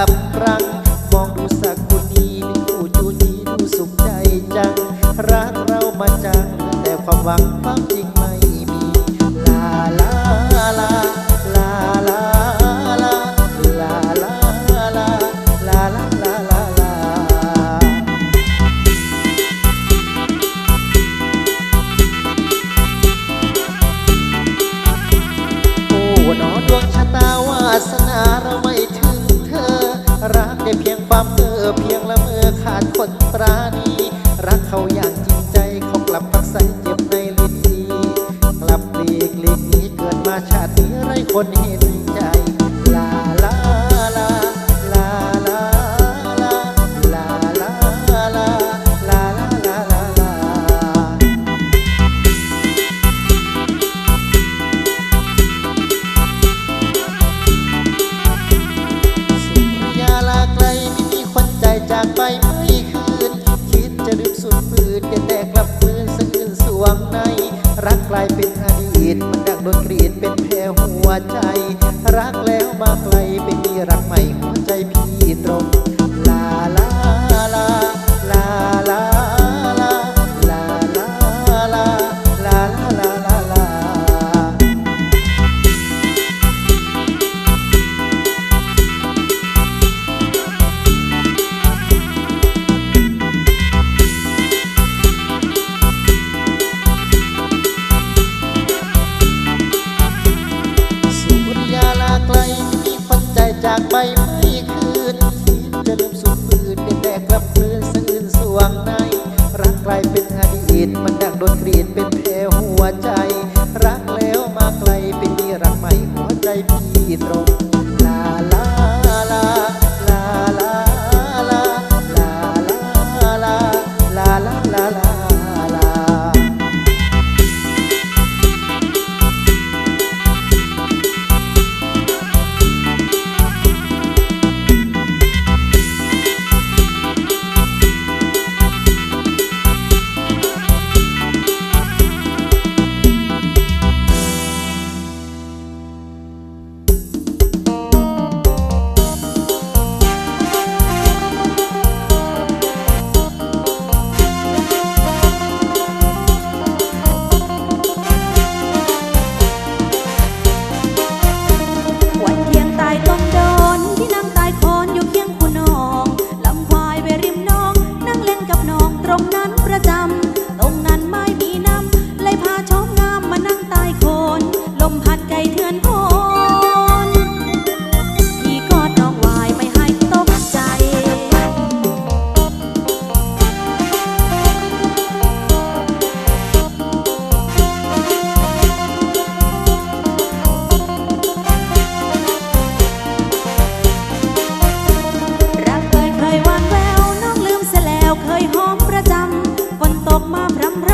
ับครั้ง มองดูสักคนดีดูจูดีดูสุขใจจัง รักเรามาจัง แต่ความหวังความจริงไม่มี ลาลาลาลาลาลาลาลาลาลาลาลาลาลาโอ้หนอดวงชะตาวาสนาเราไม่ ชาติไรคนเห็น หัวใจ รักแล้วมาไกลเป็น จากไปไม่คืนจะลืมสุดอื่นดแต่กลับคืนสะอื่นสว่างในรักลายเป็นอดีตมันดังโดนกรีดเป็นแผลหัวใจ មករំរើ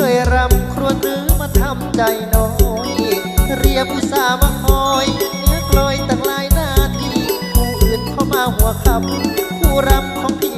เคยรำครวญหรือมาทำใจน้อย เรียบุษามาคอยเนือกลอยตั้งหลายนาทีผู้อื่นเข้ามาหัวคำผู้รำของพี่